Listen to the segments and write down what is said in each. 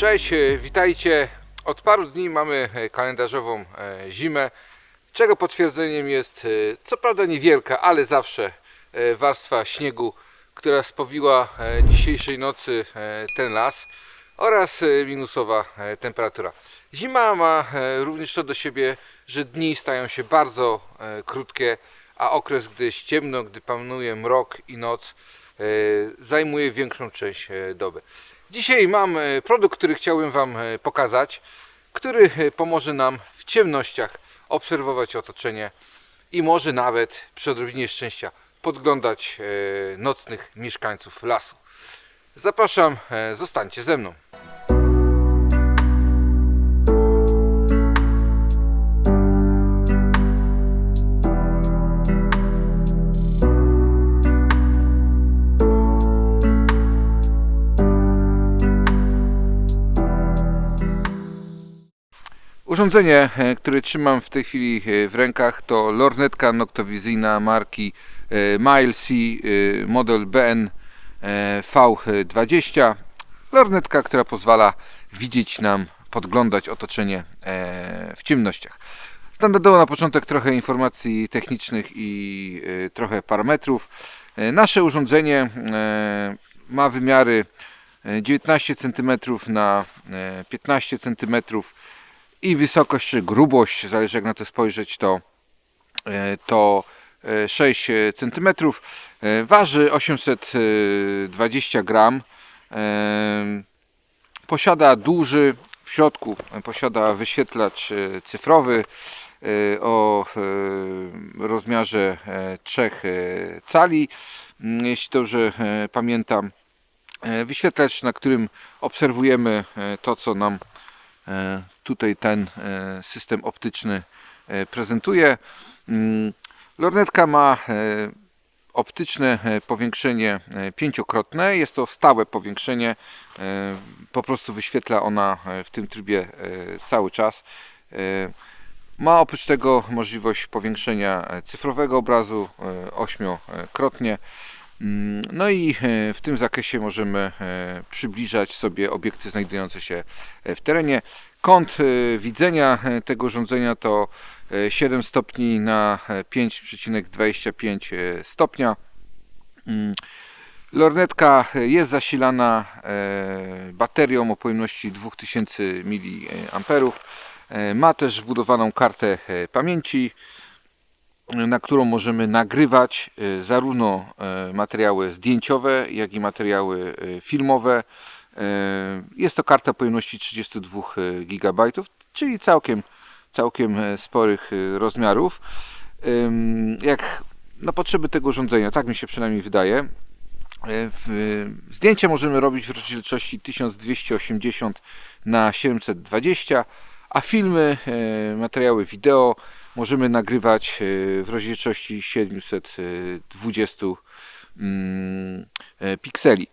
Cześć, e, witajcie. Od paru dni mamy e, kalendarzową e, zimę, czego potwierdzeniem jest co prawda niewielka, ale zawsze warstwa śniegu, która spowiła dzisiejszej nocy ten las oraz minusowa temperatura. Zima ma również to do siebie, że dni stają się bardzo krótkie, a okres, gdy jest ciemno, gdy panuje mrok i noc, zajmuje większą część doby. Dzisiaj mam e, produkt, który chciałbym Wam e, pokazać, który e, pomoże nam w ciemnościach obserwować otoczenie i może nawet przy odrobinie szczęścia podglądać nocnych mieszkańców lasu. Zapraszam, zostańcie ze mną. Urządzenie, e, które trzymam w tej chwili e, w rękach to lornetka noktowizyjna marki e, Miles C e, model BN e, V20. Lornetka, która pozwala widzieć nam, podglądać otoczenie w ciemnościach. Standardowo na początek trochę informacji technicznych i trochę parametrów. Nasze urządzenie ma wymiary e, 19 cm na e, 15 cm i wysokość czy grubość, zależy jak na to spojrzeć, to, e, to e, 6 cm. Waży 820 gram. E, Posiada duży, w środku e, posiada wyświetlacz e, cyfrowy e, o e, rozmiarze e, 3 cali, Mm, jeśli dobrze e, pamiętam. E, Wyświetlacz, na którym obserwujemy e, to, co nam e, tutaj ten e, system optyczny e, prezentuje. Mm, Lornetka ma e, optyczne e, powiększenie e, pięciokrotne. Jest to stałe powiększenie. e, Po prostu wyświetla ona e, w tym trybie e, cały czas. E, Ma oprócz tego możliwość powiększenia e, cyfrowego obrazu e, ośmiokrotnie. Mm, No i e, w tym zakresie możemy e, przybliżać sobie obiekty znajdujące się e, w terenie. Kąt widzenia tego urządzenia to e, 7 stopni na e, 5,25 e, stopnia. Mm, Lornetka jest zasilana baterią o pojemności 2000 mAh. Ma też wbudowaną kartę pamięci, na którą możemy nagrywać e, zarówno e, materiały zdjęciowe, jak i materiały e, filmowe. Jest to karta pojemności 32 GB, czyli całkiem, całkiem e, sporych rozmiarów. Jak na potrzeby tego urządzenia, tak mi się przynajmniej wydaje, e, zdjęcia możemy robić w rozdzielczości 1280 na 720, a filmy, e, materiały wideo możemy nagrywać e, w rozdzielczości 720 mm, e, pikseli.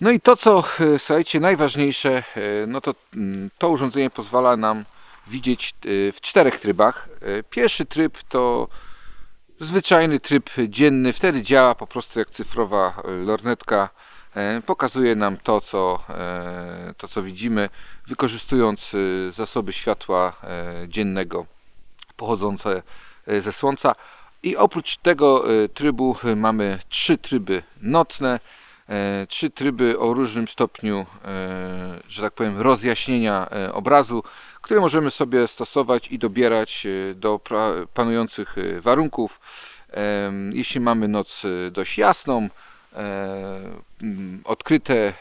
No i to, co e, słuchajcie, najważniejsze, no to mm, to urządzenie pozwala nam widzieć w czterech trybach. Pierwszy tryb to zwyczajny tryb dzienny, wtedy działa po prostu jak cyfrowa lornetka. Pokazuje nam to, co, to, co widzimy, wykorzystując zasoby światła dziennego pochodzące e, ze Słońca. I oprócz tego e, trybu e, mamy trzy tryby nocne, trzy tryby o różnym stopniu, że tak powiem, rozjaśnienia obrazu, które możemy sobie stosować i dobierać do panujących warunków. Jeśli mamy noc dość jasną, odkryte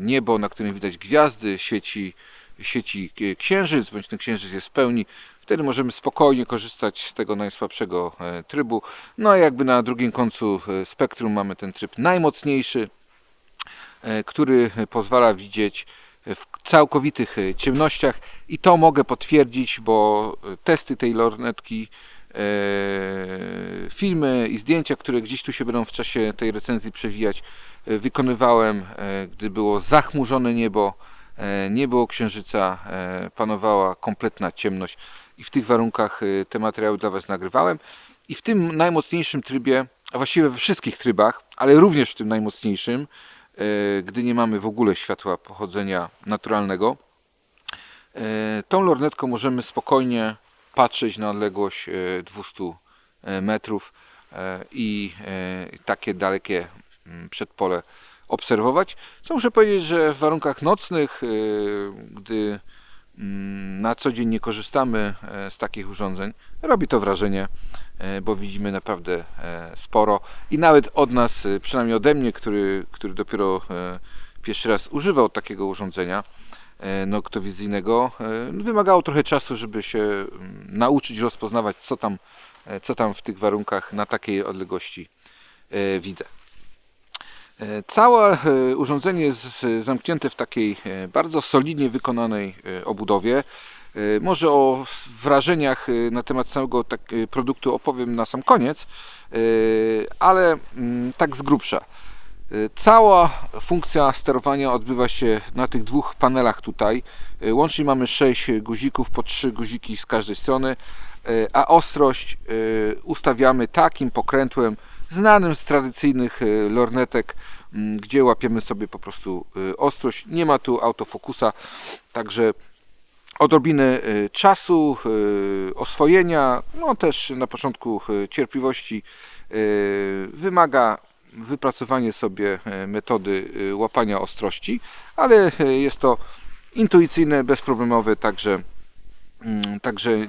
niebo, na którym widać gwiazdy, świeci, świeci księżyc, bądź ten księżyc jest w pełni, wtedy możemy spokojnie korzystać z tego najsłabszego e, trybu. No a jakby na drugim końcu e, spektrum mamy ten tryb najmocniejszy, e, który pozwala widzieć w całkowitych ciemnościach i to mogę potwierdzić, bo testy tej lornetki, filmy i zdjęcia, które gdzieś tu się będą w czasie tej recenzji przewijać, wykonywałem, gdy było zachmurzone niebo, nie było księżyca, panowała kompletna ciemność i w tych warunkach e, te materiały dla Was nagrywałem. I w tym najmocniejszym trybie, a właściwie we wszystkich trybach, ale również w tym najmocniejszym, e, gdy nie mamy w ogóle światła pochodzenia naturalnego. E, Tą lornetką możemy spokojnie patrzeć na odległość e, 200 metrów i takie dalekie mm, przedpole obserwować. Co muszę powiedzieć, że w warunkach nocnych, gdy na co dzień nie korzystamy e, z takich urządzeń, robi to wrażenie, e, bo widzimy naprawdę e, sporo i nawet od nas, przynajmniej ode mnie, który, który dopiero pierwszy raz używał takiego urządzenia noktowizyjnego, wymagało trochę czasu, żeby się mm, nauczyć rozpoznawać, co tam, co tam w tych warunkach na takiej odległości widzę. E, Całe e, urządzenie jest zamknięte w takiej e, bardzo solidnie wykonanej obudowie. Może o wrażeniach na temat całego tak, produktu opowiem na sam koniec, ale mm, tak z grubsza. Cała funkcja sterowania odbywa się na tych dwóch panelach tutaj. Łącznie mamy 6 guzików, po 3 guziki z każdej strony, a ostrość ustawiamy takim pokrętłem znanym z tradycyjnych e, lornetek, m, gdzie łapiemy sobie po prostu e, ostrość. Nie ma tu autofokusa, także odrobiny e, czasu, oswojenia, no też na początku cierpliwości wymaga wypracowanie sobie metody łapania ostrości, ale jest to intuicyjne, bezproblemowe, także, mm, także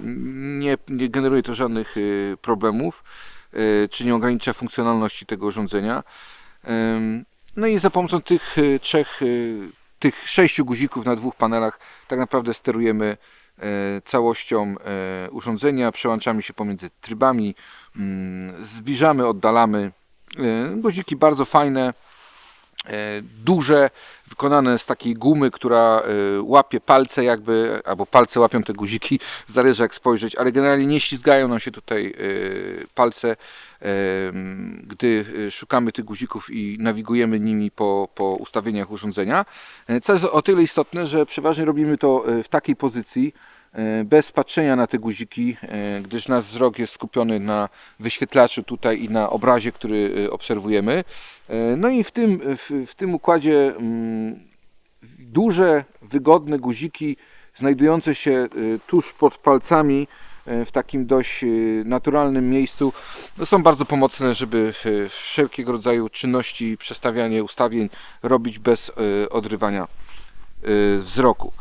nie, nie generuje to żadnych problemów, czy nie ogranicza funkcjonalności tego urządzenia. No i za pomocą tych e, trzech, e, tych sześciu guzików na dwóch panelach tak naprawdę sterujemy całością urządzenia, przełączamy się pomiędzy trybami, mm, zbliżamy, oddalamy. Guziki bardzo fajne, duże, wykonane z takiej gumy, która e, łapie palce jakby, albo palce łapią te guziki, zależy jak spojrzeć, ale generalnie nie ślizgają nam się tutaj e, palce, e, gdy e, szukamy tych guzików i nawigujemy nimi po, po ustawieniach urządzenia. E, Co jest o tyle istotne, że przeważnie robimy to e, w takiej pozycji, e, bez patrzenia na te guziki, e, gdyż nasz wzrok jest skupiony na wyświetlaczu tutaj i na obrazie, który e, obserwujemy. E, No i w tym, w, w tym układzie mm, duże, wygodne guziki znajdujące się e, tuż pod palcami e, w takim dość e, naturalnym miejscu no są bardzo pomocne, żeby e, wszelkiego rodzaju czynności, przestawianie ustawień robić bez e, odrywania e, wzroku.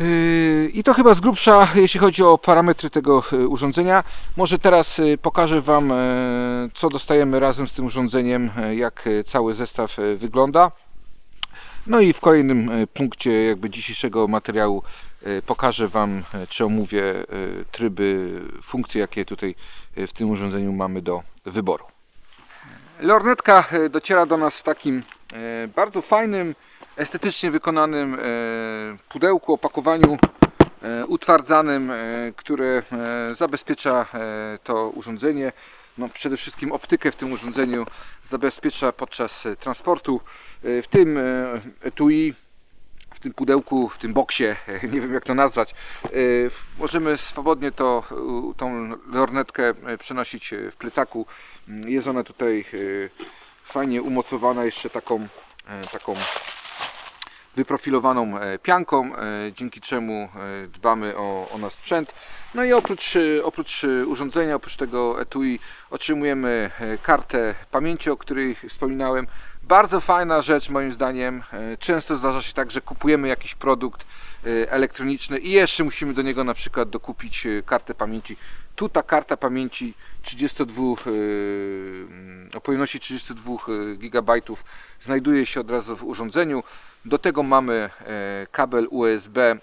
Yy, I to chyba z grubsza, jeśli chodzi o parametry tego e, urządzenia. Może teraz e, pokażę Wam, co dostajemy razem z tym urządzeniem, jak cały zestaw wygląda. No i w kolejnym punkcie jakby dzisiejszego materiału pokażę Wam, czy omówię tryby, funkcje, jakie tutaj w tym urządzeniu mamy do wyboru. Lornetka dociera do nas w takim bardzo fajnym, estetycznie wykonanym e, pudełku, opakowaniu e, utwardzanym, e, które zabezpiecza to urządzenie. No, przede wszystkim optykę w tym urządzeniu zabezpiecza podczas transportu. W tym etui, w tym pudełku, w tym boksie, nie wiem jak to nazwać, możemy swobodnie to, tą lornetkę przenosić w plecaku. Mm, Jest ona tutaj fajnie umocowana jeszcze taką, taką wyprofilowaną e, pianką, e, dzięki czemu e, dbamy o, o nasz sprzęt. No i oprócz, oprócz urządzenia, oprócz tego etui otrzymujemy kartę pamięci, o której wspominałem. Bardzo fajna rzecz moim zdaniem. Często zdarza się tak, że kupujemy jakiś produkt e, elektroniczny i jeszcze musimy do niego na przykład dokupić e, kartę pamięci. Tu ta karta pamięci 32 e, mm, o pojemności 32 GB znajduje się od razu w urządzeniu. Do tego mamy e, kabel USB, e,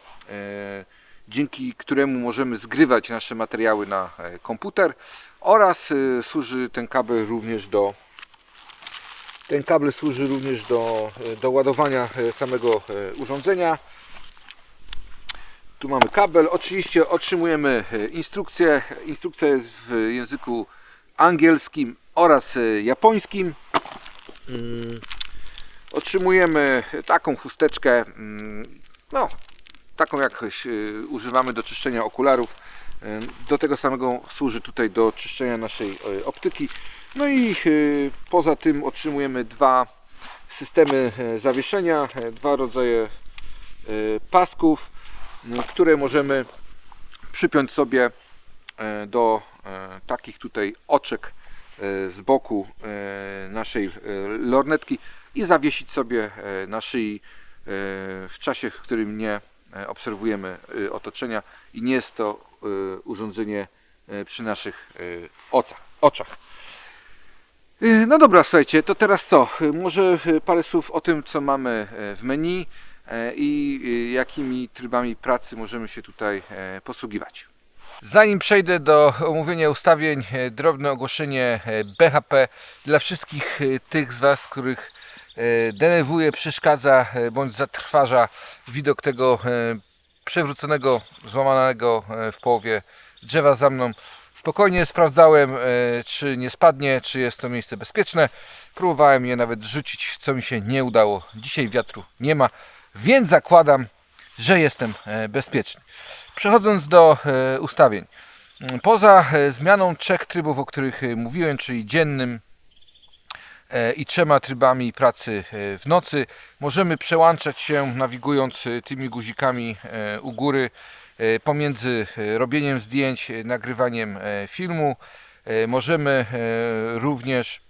dzięki któremu możemy zgrywać nasze materiały na e, komputer oraz służy ten kabel również do ten kabel służy również do, do ładowania samego urządzenia. Tu mamy kabel. Oczywiście otrzymujemy e, instrukcję. Instrukcja jest w języku angielskim oraz e, japońskim. Mm, Otrzymujemy taką chusteczkę, mm, no, taką jak e, używamy do czyszczenia okularów. E, Do tego samego służy tutaj do czyszczenia naszej e, optyki. No i e, poza tym otrzymujemy dwa systemy e, zawieszenia, e, dwa rodzaje e, pasków, które możemy przypiąć sobie e, do e, takich tutaj oczek e, z boku naszej lornetki i zawiesić sobie na szyi w czasie, w którym nie obserwujemy otoczenia i nie jest to urządzenie przy naszych oczach. No dobra, słuchajcie, to teraz co? Może parę słów o tym, co mamy w menu i e, jakimi trybami pracy możemy się tutaj e, posługiwać. Zanim przejdę do omówienia ustawień, e, drobne ogłoszenie e, BHP dla wszystkich e, tych z Was, których e, denerwuje, przeszkadza e, bądź zatrważa widok tego e, przewróconego, złamanego e, w połowie drzewa za mną. Spokojnie sprawdzałem, e, czy nie spadnie, czy jest to miejsce bezpieczne. Próbowałem je nawet rzucić, co mi się nie udało. Dzisiaj wiatru nie ma, więc zakładam, że jestem e, bezpieczny. Przechodząc do e, ustawień. Mm, Poza e, zmianą trzech trybów, o których mówiłem, czyli dziennym i trzema trybami pracy w nocy, możemy przełączać się nawigując tymi guzikami u góry pomiędzy robieniem zdjęć, nagrywaniem filmu. Możemy również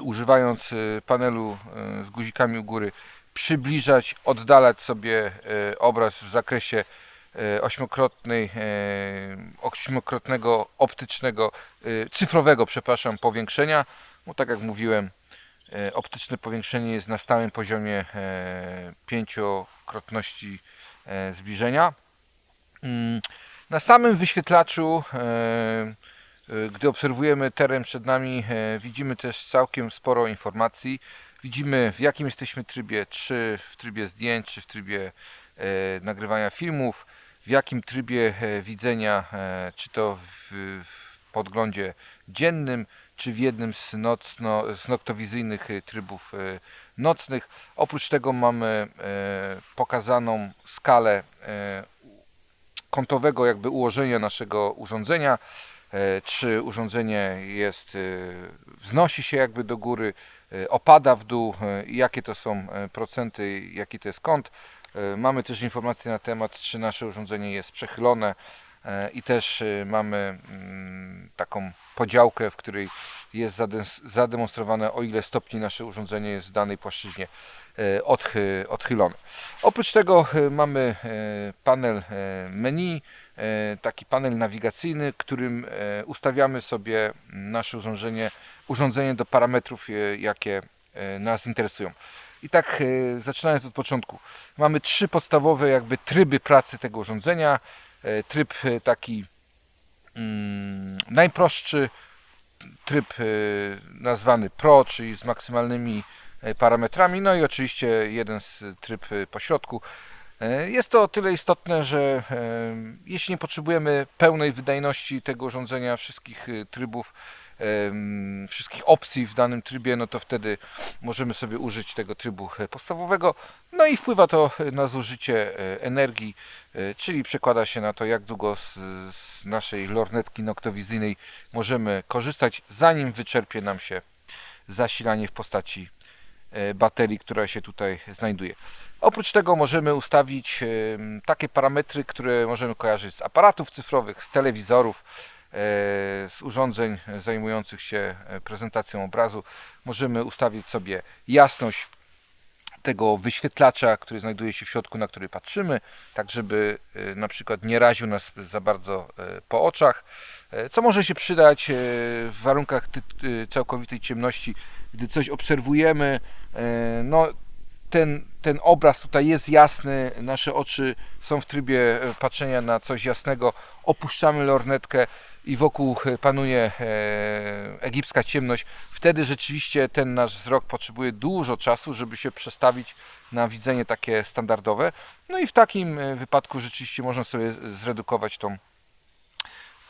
używając panelu z guzikami u góry przybliżać, oddalać sobie e, obraz w zakresie e, ośmiokrotnej, e, ośmiokrotnego optycznego, cyfrowego, przepraszam, powiększenia. Bo tak jak mówiłem, optyczne powiększenie jest na stałym poziomie pięciokrotności zbliżenia. Mm, Na samym wyświetlaczu, gdy obserwujemy teren przed nami, widzimy też całkiem sporo informacji. Widzimy w jakim jesteśmy trybie, czy w trybie zdjęć, czy w trybie e, nagrywania filmów, w jakim trybie e, widzenia, e, czy to w, w podglądzie dziennym, czy w jednym z, nocno, z noktowizyjnych e, trybów e, nocnych. Oprócz tego mamy e, pokazaną skalę kątowego jakby ułożenia naszego urządzenia, czy urządzenie jest, wznosi się jakby do góry, opada w dół, i jakie to są e, procenty, jaki to jest kąt. Mamy też informacje na temat, czy nasze urządzenie jest przechylone i też mamy mm, taką podziałkę, w której jest zademonstrowane, o ile stopni nasze urządzenie jest w danej płaszczyźnie odchy- odchylone. Oprócz tego mamy panel menu, taki panel nawigacyjny, którym e, ustawiamy sobie nasze urządzenie, urządzenie do parametrów, e, jakie e, nas interesują. I tak e, zaczynając od początku. Mamy trzy podstawowe jakby tryby pracy tego urządzenia. E, Tryb e, taki mm, najprostszy, tryb e, nazwany Pro, czyli z maksymalnymi e, parametrami, no i oczywiście jeden z tryb e, pośrodku. E, Jest to o tyle istotne, że e, jeśli nie potrzebujemy pełnej wydajności tego urządzenia, wszystkich e, trybów, wszystkich opcji w danym trybie, no to wtedy możemy sobie użyć tego trybu e, podstawowego. No i wpływa to e, na zużycie e, energii, e, czyli przekłada się na to, jak długo z, z naszej lornetki noktowizyjnej możemy korzystać, zanim wyczerpie nam się zasilanie w postaci e, baterii, która się tutaj znajduje. Oprócz tego możemy ustawić takie parametry, które możemy kojarzyć z aparatów cyfrowych, z telewizorów, e, z urządzeń zajmujących się e, prezentacją obrazu. Możemy ustawić sobie jasność tego wyświetlacza, który znajduje się w środku, na który patrzymy, tak żeby e, na przykład nie raził nas za bardzo po oczach, co może się przydać w warunkach całkowitej ciemności, gdy coś obserwujemy, no ten, ten obraz tutaj jest jasny, nasze oczy są w trybie e, patrzenia na coś jasnego, opuszczamy lornetkę i wokół e, panuje e, egipska ciemność, wtedy rzeczywiście ten nasz wzrok potrzebuje dużo czasu, żeby się przestawić na widzenie takie standardowe. No i w takim wypadku rzeczywiście można sobie zredukować tą,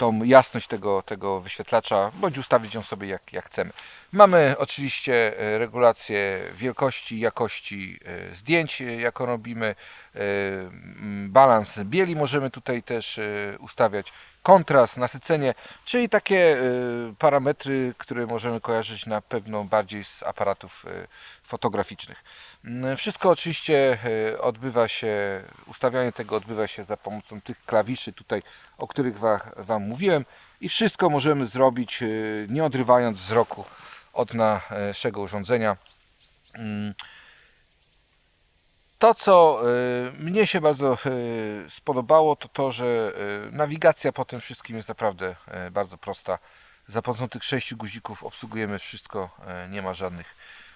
tą jasność tego, tego wyświetlacza, bądź ustawić ją sobie jak, jak chcemy. Mamy oczywiście e, regulację wielkości, jakości e, zdjęć, e, jaką robimy. Balans bieli możemy tutaj też ustawiać. kontrast, nasycenie, czyli takie parametry, które możemy kojarzyć na pewno bardziej z aparatów fotograficznych. Mm, Wszystko oczywiście y, odbywa się, ustawianie tego odbywa się za pomocą tych klawiszy tutaj, o których wa, Wam mówiłem i wszystko możemy zrobić y, nie odrywając wzroku od naszego urządzenia. Mm, To, co y, mnie się bardzo spodobało, to to, że nawigacja po tym wszystkim jest naprawdę bardzo prosta. Za pomocą tych sześciu guzików obsługujemy wszystko, nie ma żadnych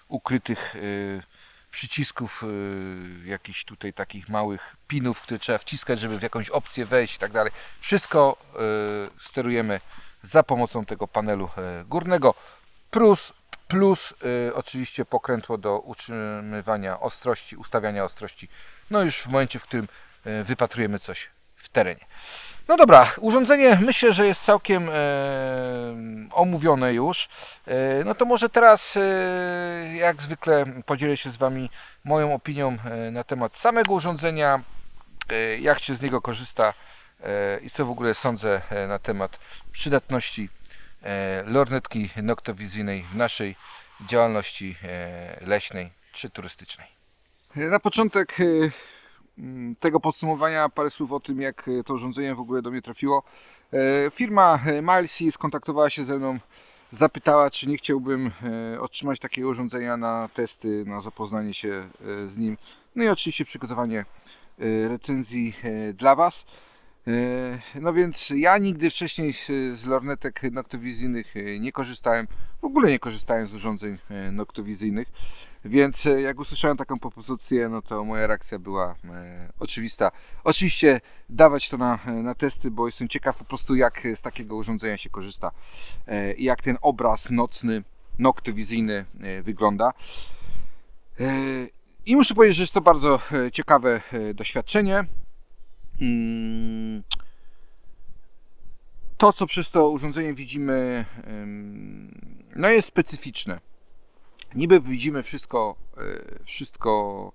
ukrytych przycisków, y, jakichś tutaj takich małych pinów, które trzeba wciskać, żeby w jakąś opcję wejść i tak dalej. Wszystko y, sterujemy za pomocą tego panelu y, górnego. Plus, plus oczywiście pokrętło do utrzymywania ostrości, ustawiania ostrości. No już w momencie, w którym wypatrujemy coś w terenie. No dobra, urządzenie myślę, że jest całkiem e, omówione już. E, no to może teraz, e, jak zwykle, podzielę się z Wami moją opinią e, na temat samego urządzenia, e, jak się z niego korzysta e, i co w ogóle sądzę e, na temat przydatności e, lornetki noktowizyjnej w naszej działalności e, leśnej czy turystycznej. Na początek e, tego podsumowania parę słów o tym, jak e, to urządzenie w ogóle do mnie trafiło. E, Firma e, Milesy skontaktowała się ze mną, zapytała, czy nie chciałbym otrzymać takiego urządzenia na testy, na zapoznanie się z nim. No i oczywiście przygotowanie recenzji dla Was. No więc ja nigdy wcześniej z- lornetek noktowizyjnych nie korzystałem, w ogóle nie korzystałem z urządzeń noktowizyjnych, więc e, jak usłyszałem taką propozycję, no to moja reakcja była e, oczywista. Oczywiście dawać to na, na testy, bo jestem ciekaw po prostu jak z takiego urządzenia się korzysta e, i jak ten obraz nocny, noktowizyjny e, wygląda. E, I muszę powiedzieć, że jest to bardzo e, ciekawe e, doświadczenie. Mm, To, co przez to urządzenie widzimy, no jest specyficzne. Niby widzimy wszystko, e, wszystko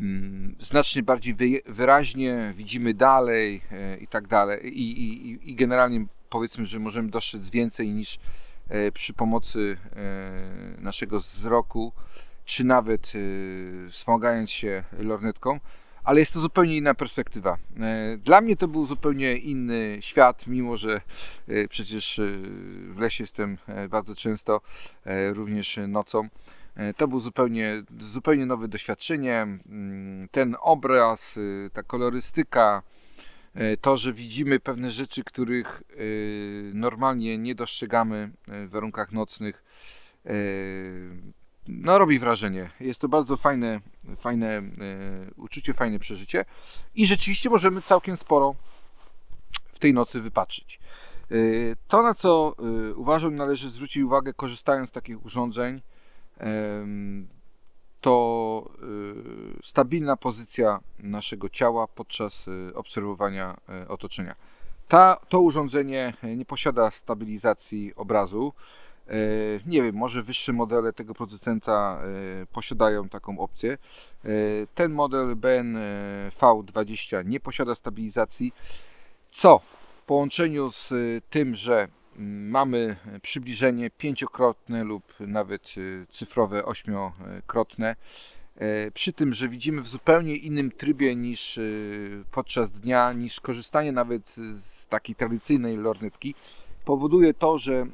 mm, znacznie bardziej wy- wyraźnie, widzimy dalej e, i tak dalej. I, i, i- generalnie powiedzmy, że możemy dostrzec więcej niż e, przy pomocy naszego wzroku, czy nawet wspomagając się lornetką ale jest to zupełnie inna perspektywa. E, Dla mnie to był zupełnie inny świat, mimo że e, przecież e, w lesie jestem bardzo często, również nocą. To był zupełnie, zupełnie nowe doświadczenie. Mm, Ten obraz, ta kolorystyka, to, że widzimy pewne rzeczy, których normalnie nie dostrzegamy w warunkach nocnych, no robi wrażenie. Jest to bardzo fajne, fajne e, uczucie, fajne przeżycie i rzeczywiście możemy całkiem sporo w tej nocy wypatrzyć. E, To, na co e, uważam należy zwrócić uwagę korzystając z takich urządzeń, to stabilna pozycja naszego ciała podczas obserwowania otoczenia. Ta, to urządzenie nie posiada stabilizacji obrazu. E, Nie wiem, może wyższe modele tego producenta e, posiadają taką opcję. E, Ten model BN e, V20 nie posiada stabilizacji, co w połączeniu z tym, że mm, mamy przybliżenie pięciokrotne lub nawet cyfrowe ośmiokrotne, przy tym, że widzimy w zupełnie innym trybie niż podczas dnia, niż korzystanie nawet z takiej tradycyjnej lornetki, powoduje to, że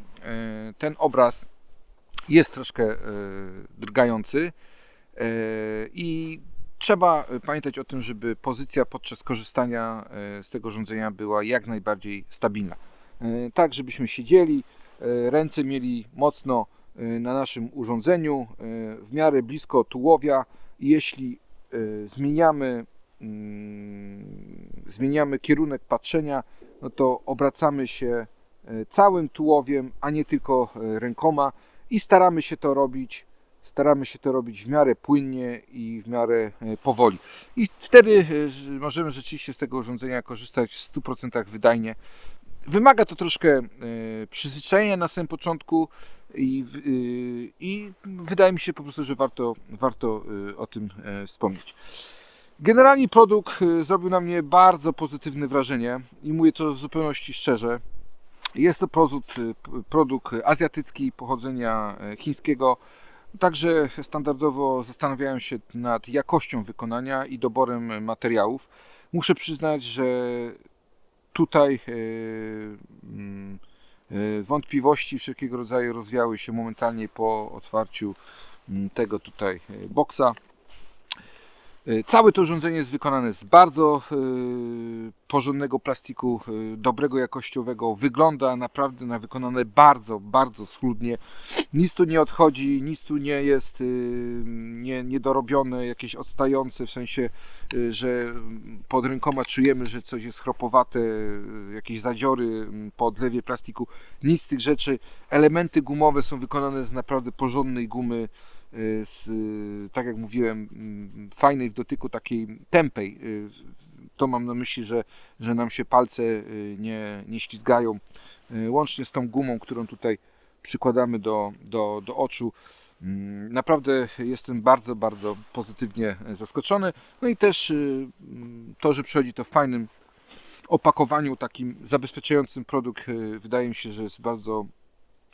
ten obraz jest troszkę e, drgający e, i trzeba e, pamiętać o tym, żeby pozycja podczas korzystania e, z tego urządzenia była jak najbardziej stabilna. E, Tak, żebyśmy siedzieli, e, ręce mieli mocno e, na naszym urządzeniu, e, w miarę blisko tułowia. Jeśli e, zmieniamy, mm, zmieniamy kierunek patrzenia, no to obracamy się e, całym tułowiem, a nie tylko e, rękoma i staramy się to robić staramy się to robić w miarę płynnie i w miarę e, powoli. I wtedy e, możemy rzeczywiście z tego urządzenia korzystać w 100% wydajnie. Wymaga to troszkę e, przyzwyczajenia na samym początku i, i wydaje mi się po prostu, że warto, warto e, o tym e, wspomnieć. Generalnie produkt zrobił na mnie bardzo pozytywne wrażenie i mówię to w zupełności szczerze. Jest to produkt, y, produkt azjatycki pochodzenia e, chińskiego. Także standardowo zastanawiałem się nad jakością wykonania i doborem materiałów. Muszę przyznać, że tutaj e, mm, e, wątpliwości wszelkiego rodzaju rozwiały się momentalnie po otwarciu mm, tego tutaj boksa. E, Całe to urządzenie jest wykonane z bardzo e, porządnego plastiku, e, dobrego jakościowego. Wygląda naprawdę na wykonane bardzo, bardzo schludnie. Nic tu nie odchodzi, nic tu nie jest nie, niedorobione, jakieś odstające, w sensie, że pod rękoma czujemy, że coś jest chropowate, jakieś zadziory m, po odlewie plastiku. Nic z tych rzeczy. Elementy gumowe są wykonane z naprawdę porządnej gumy y, z, y, tak jak mówiłem, mm, fajnej w dotyku, takiej tępej. y, To mam na myśli, że, że nam się palce y, nie, nie ślizgają. Y, Łącznie z tą gumą, którą tutaj przykładamy do, do, do oczu. Mm, Naprawdę jestem bardzo, bardzo pozytywnie zaskoczony. No i też y, mm, to, że przychodzi to w fajnym opakowaniu, takim zabezpieczającym produkt, y, wydaje mi się, że jest bardzo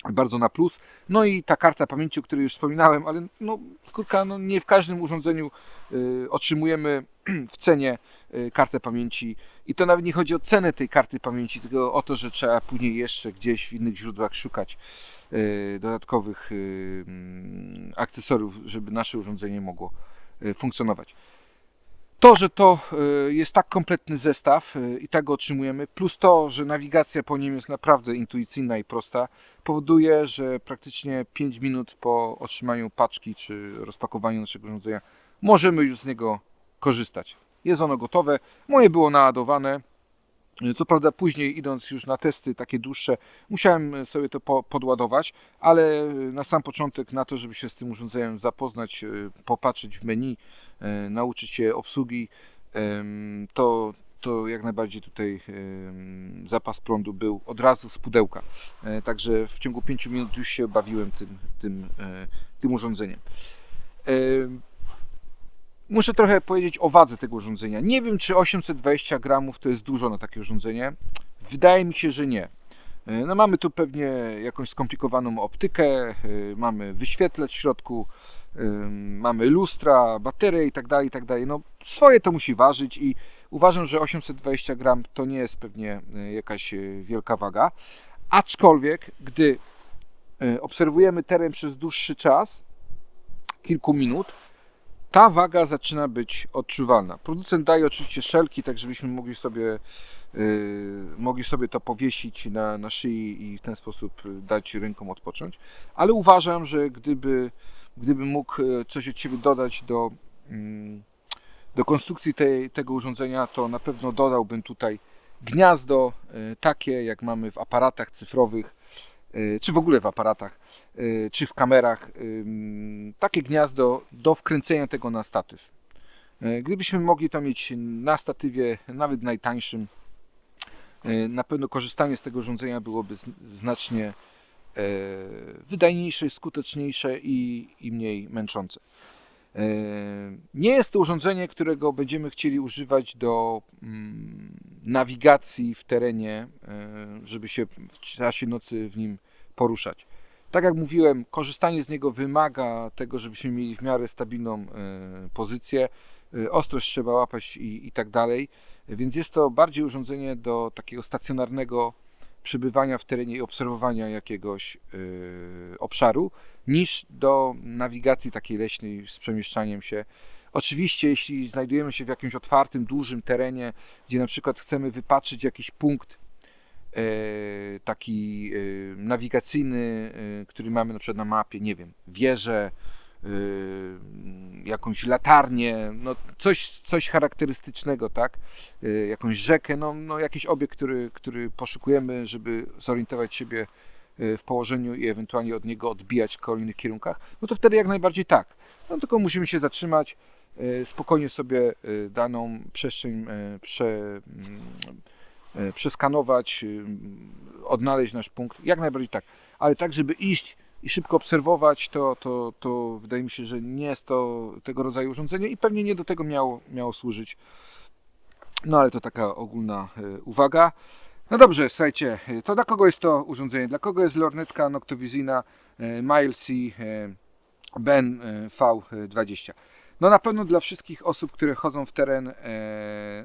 bardzo na plus. No i ta karta pamięci, o której już wspominałem, ale no kurka, no nie w każdym urządzeniu y, otrzymujemy w cenie y, kartę pamięci i to nawet nie chodzi o cenę tej karty pamięci, tylko o to, że trzeba później jeszcze gdzieś w innych źródłach szukać y, dodatkowych y, mm, akcesoriów, żeby nasze urządzenie mogło y, funkcjonować. To, że to y, jest tak kompletny zestaw y, i tak go otrzymujemy, plus to, że nawigacja po nim jest naprawdę intuicyjna i prosta, powoduje, że praktycznie 5 minut po otrzymaniu paczki czy rozpakowaniu naszego urządzenia możemy już z niego korzystać. Jest ono gotowe. Moje było naładowane. Co prawda później idąc już na testy takie dłuższe, musiałem sobie to po, podładować, ale na sam początek na to, żeby się z tym urządzeniem zapoznać, y, popatrzeć w menu, nauczyć się obsługi, to, to jak najbardziej tutaj zapas prądu był od razu z pudełka. E, Także w ciągu 5 minut już się bawiłem tym, tym, e, tym urządzeniem. E, Muszę trochę powiedzieć o wadze tego urządzenia. Nie wiem, czy 820 gramów to jest dużo na takie urządzenie. Wydaje mi się, że nie. E, No mamy tu pewnie jakąś skomplikowaną optykę, e, mamy wyświetlacz w środku, e, mamy lustra, baterie i tak dalej, i tak. No swoje to musi ważyć i uważam, że 820 gram to nie jest pewnie e, jakaś e, wielka waga. Aczkolwiek, gdy e, obserwujemy teren przez dłuższy czas, kilku minut, ta waga zaczyna być odczuwalna. Producent daje oczywiście szelki, tak żebyśmy mogli sobie, yy, mogli sobie to powiesić na, na szyi i w ten sposób y, dać rękom odpocząć. Ale uważam, że gdyby, gdyby mógł y, coś od siebie dodać do, mm, do konstrukcji tej, tego urządzenia, to na pewno dodałbym tutaj gniazdo y, takie, jak mamy w aparatach cyfrowych, y, czy w ogóle w aparatach, czy w kamerach, ym, takie gniazdo do wkręcenia tego na statyw. Gdybyśmy mogli to mieć na statywie, nawet najtańszym, na pewno korzystanie z tego urządzenia byłoby znacznie e, wydajniejsze, skuteczniejsze i, i mniej męczące. E, Nie jest to urządzenie, którego będziemy chcieli używać do mm, nawigacji w terenie, e, żeby się w czasie nocy w nim poruszać. Tak jak mówiłem, korzystanie z niego wymaga tego, żebyśmy mieli w miarę stabilną e, pozycję, e, ostrość trzeba łapać i, i tak dalej, więc jest to bardziej urządzenie do takiego stacjonarnego przebywania w terenie i obserwowania jakiegoś e, obszaru, niż do nawigacji takiej leśnej z przemieszczaniem się. Oczywiście, jeśli znajdujemy się w jakimś otwartym, dużym terenie, gdzie na przykład chcemy wypatrzyć jakiś punkt e, taki e, nawigacyjny, który mamy na przykład na mapie, nie wiem, wieżę, e, jakąś latarnię, no coś, coś charakterystycznego, tak? E, Jakąś rzekę, no, no jakiś obiekt, który, który poszukujemy, żeby zorientować siebie e, w położeniu i ewentualnie od niego odbijać w kolejnych kierunkach, no to wtedy jak najbardziej tak. No tylko musimy się zatrzymać, spokojnie sobie daną przestrzeń prze, przeskanować, odnaleźć nasz punkt, jak najbardziej tak, ale tak, żeby iść i szybko obserwować, to, to, to wydaje mi się, że nie jest to tego rodzaju urządzenie i pewnie nie do tego miało, miało służyć. No ale to taka ogólna e, uwaga. No dobrze, słuchajcie, to dla kogo jest to urządzenie? Dla kogo jest lornetka Noctowizina e, Milesy e, Ben e, V20? No na pewno dla wszystkich osób, które chodzą w teren,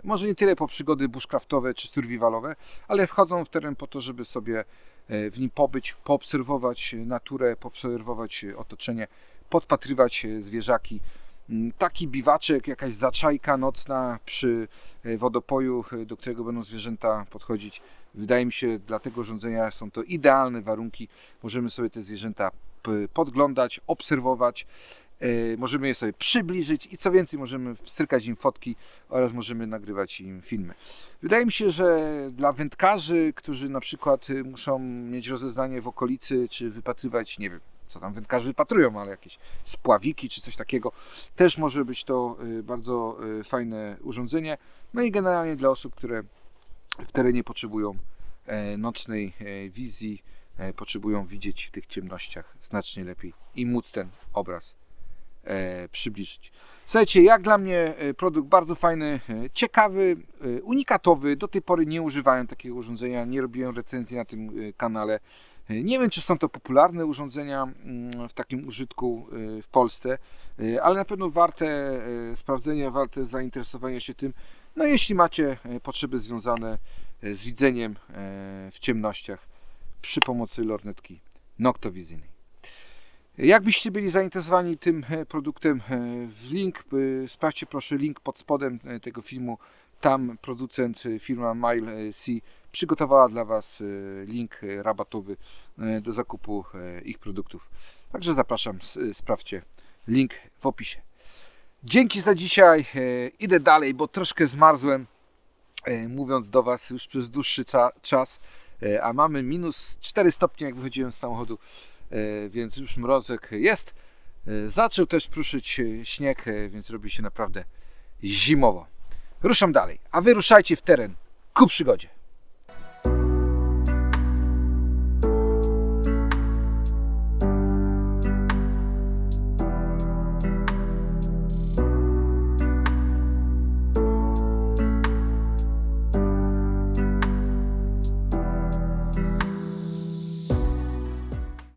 może nie tyle po przygody bushcraftowe czy survivalowe, ale wchodzą w teren po to, żeby sobie w nim pobyć, poobserwować naturę, poobserwować otoczenie, podpatrywać e, zwierzaki. Mm, Taki biwaczek, jakaś zaczajka nocna przy e, wodopoju, e, do którego będą zwierzęta podchodzić. Wydaje mi się, dla tego urządzenia są to idealne warunki. Możemy sobie te zwierzęta podglądać, obserwować. E, Możemy je sobie przybliżyć i co więcej, możemy strykać im fotki oraz możemy nagrywać im filmy. Wydaje mi się, że dla wędkarzy, którzy na przykład y, muszą mieć rozeznanie w okolicy, czy wypatrywać, nie wiem, co tam wędkarze wypatrują, ale jakieś spławiki czy coś takiego, też może być to y, bardzo y, fajne urządzenie. No i generalnie dla osób, które w terenie potrzebują e, nocnej e, wizji, e, potrzebują widzieć w tych ciemnościach znacznie lepiej i móc ten obraz przybliżyć. Słuchajcie, jak dla mnie e, produkt bardzo fajny, e, ciekawy, e, unikatowy. Do tej pory nie używałem takiego urządzenia, nie robiłem recenzji na tym e, kanale. E, Nie wiem, czy są to popularne urządzenia mm, w takim użytku e, w Polsce, e, ale na pewno warte e, sprawdzenia, warte zainteresowania się tym. No jeśli macie e, potrzeby związane e, z widzeniem e, w ciemnościach przy pomocy lornetki noktowizyjnej. Jakbyście byli zainteresowani tym e, produktem, e, link, e, sprawdźcie proszę link pod spodem tego filmu. Tam producent, firma Mile C przygotowała dla Was link rabatowy do zakupu ich produktów. Także zapraszam, sprawdźcie link w opisie. Dzięki za dzisiaj. Idę dalej, bo troszkę zmarzłem, mówiąc do Was już przez dłuższy cza- czas, a mamy minus 4 stopnie, jak wychodziłem z samochodu więc już mrozek jest. E, Zaczął też pruszyć e, śnieg, e, więc robi się naprawdę zimowo. Ruszam dalej, a wy ruszajcie w teren ku przygodzie.